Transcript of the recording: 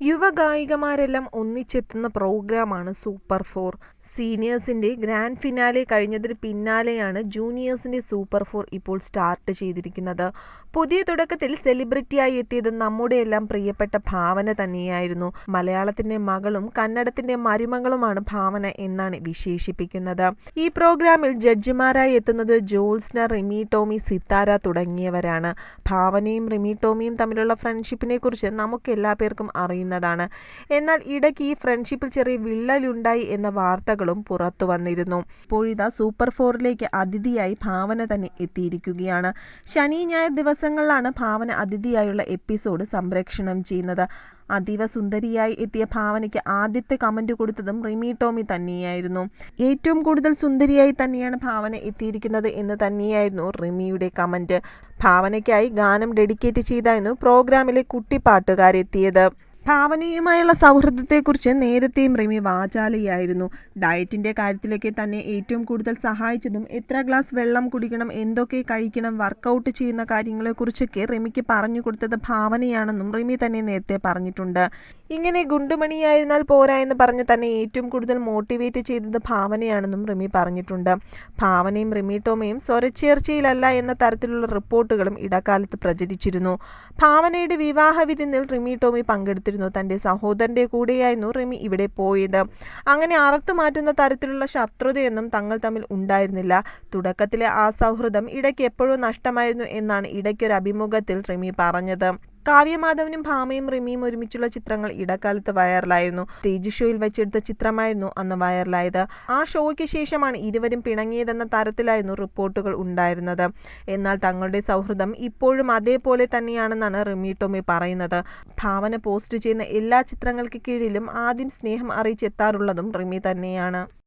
യുവഗായികമാരെല്ലാം ഒന്നിച്ചെത്തുന്ന പ്രോഗ്രാമാണ് super four. സീനിയേഴ്സിന്റെ ഗ്രാൻഡ് ഫിനാലെ കഴിഞ്ഞതിന് പിന്നാലെയാണ് ജൂനിയേഴ്സിന്റെ സൂപ്പർ ഫോർ ഇപ്പോൾ സ്റ്റാർട്ട് ചെയ്തിരിക്കുന്നത്. പുതിയ തുടക്കത്തിൽ സെലിബ്രിറ്റിയായി എത്തിയത് നമ്മുടെയെല്ലാം പ്രിയപ്പെട്ട ഭാവന തന്നെയായിരുന്നു. മലയാളത്തിന്റെ മകളും കന്നഡത്തിന്റെ മരുമകളുമാണ് ഭാവന എന്നാണ് വിശേഷിപ്പിക്കുന്നത്. ഈ പ്രോഗ്രാമിൽ ജഡ്ജിമാരായി എത്തുന്നത് ജ്യോത്സ്ന, റിമി ടോമി, സിത്താര തുടങ്ങിയവരാണ്. ഭാവനയും റിമി ടോമിയും തമ്മിലുള്ള ഫ്രണ്ട്ഷിപ്പിനെക്കുറിച്ച് നമുക്കെല്ലാപേർക്കും അറിയുന്നതാണ്. എന്നാൽ ഇടയ്ക്ക് ഈ ഫ്രണ്ട്ഷിപ്പിൽ ചെറിയ വിള്ളലുണ്ടായി എന്ന വാർത്തകളും പുറത്തു വന്നിരുന്നു ഇപ്പോഴിതാ സൂപ്പർ ഫോറിലേക്ക് അതിഥിയായി ഭാവന തന്നെ എത്തിയിരിക്കുകയാണ്. ശനി, ഞായർ ദിവസങ്ങളിലാണ് ഭാവന അതിഥിയായുള്ള എപ്പിസോഡ് സംപ്രേക്ഷണം ചെയ്യുന്നത്. അതീവ സുന്ദരിയായി എത്തിയ ഭാവനയ്ക്ക് ആദ്യത്തെ കമന്റ് കൊടുത്തതും റിമി ടോമി തന്നെയായിരുന്നു. ഏറ്റവും കൂടുതൽ സുന്ദരിയായി തന്നെയാണ് ഭാവന എത്തിയിരിക്കുന്നത് എന്ന് തന്നെയായിരുന്നു റിമിയുടെ കമന്റ്. ഭാവനയ്ക്കായി ഗാനം ഡെഡിക്കേറ്റ് ചെയ്തായിരുന്നു പ്രോഗ്രാമിലെ കുട്ടിപ്പാട്ടുകാരെത്തിയത്. ഭാവനയുമായുള്ള സൗഹൃദത്തെക്കുറിച്ച് നേരത്തെയും റിമി വാചാലയായിരുന്നു. ഡയറ്റിന്റെ കാര്യത്തിലൊക്കെ തന്നെ ഏറ്റവും കൂടുതൽ സഹായിച്ചതും എത്ര ഗ്ലാസ് വെള്ളം കുടിക്കണം, എന്തൊക്കെ കഴിക്കണം, വർക്കൗട്ട് ചെയ്യുന്ന കാര്യങ്ങളെക്കുറിച്ചൊക്കെ റിമിക്ക് പറഞ്ഞു കൊടുത്തത് ഭാവനയാണെന്നും റിമി തന്നെ നേരത്തെ പറഞ്ഞിട്ടുണ്ട്. ഇങ്ങനെ ഗുണ്ടുമണിയായിരുന്നാൽ പോരാ എന്ന് പറഞ്ഞ് തന്നെ ഏറ്റവും കൂടുതൽ മോട്ടിവേറ്റ് ചെയ്തത് ഭാവനയാണെന്നും റിമി പറഞ്ഞിട്ടുണ്ട്. ഭാവനയും റിമി ടോമയും സ്വരച്ചേർച്ചയിലല്ല എന്ന തരത്തിലുള്ള റിപ്പോർട്ടുകളും ഇടക്കാലത്ത് പ്രചരിച്ചിരുന്നു. ഭാവനയുടെ വിവാഹ വിരുന്നിൽ റിമി ടോമി പങ്കെടുത്തിരുന്നു. തന്റെ സഹോദരന്റെ കൂടെയായിരുന്നു റിമി ഇവിടെ പോയത്. അങ്ങനെ അറുത്തു മാറ്റുന്ന തരത്തിലുള്ള ശത്രുതയൊന്നും തങ്ങൾ തമ്മിൽ ഉണ്ടായിരുന്നില്ല. തുടക്കത്തിലെ ആ സൗഹൃദം ഇടയ്ക്ക് എപ്പോഴും നഷ്ടമായിരുന്നു എന്നാണ് ഇടയ്ക്കൊരു അഭിമുഖത്തിൽ റിമി പറഞ്ഞത്. കാവ്യ മാധവനും ഭാമയും റിമിയും ഒരുമിച്ചുള്ള ചിത്രങ്ങൾ ഇടക്കാലത്ത് വൈറലായിരുന്നു. സ്റ്റേജ് ഷോയിൽ വെച്ചെടുത്ത ചിത്രമായിരുന്നു അന്ന് വൈറലായത്. ആ ഷോയ്ക്ക് ശേഷമാണ് ഇരുവരും പിണങ്ങിയതെന്ന തരത്തിലായിരുന്നു റിപ്പോർട്ടുകൾ ഉണ്ടായിരുന്നത്. എന്നാൽ തങ്ങളുടെ സൗഹൃദം ഇപ്പോഴും അതേപോലെ തന്നെയാണെന്നാണ് റിമി ടോമി പറയുന്നത്. ഭാവന പോസ്റ്റ് ചെയ്യുന്ന എല്ലാ ചിത്രങ്ങൾക്ക് കീഴിലും ആദ്യം സ്നേഹം അറിയിച്ചെത്താറുള്ളതും റിമി തന്നെയാണ്.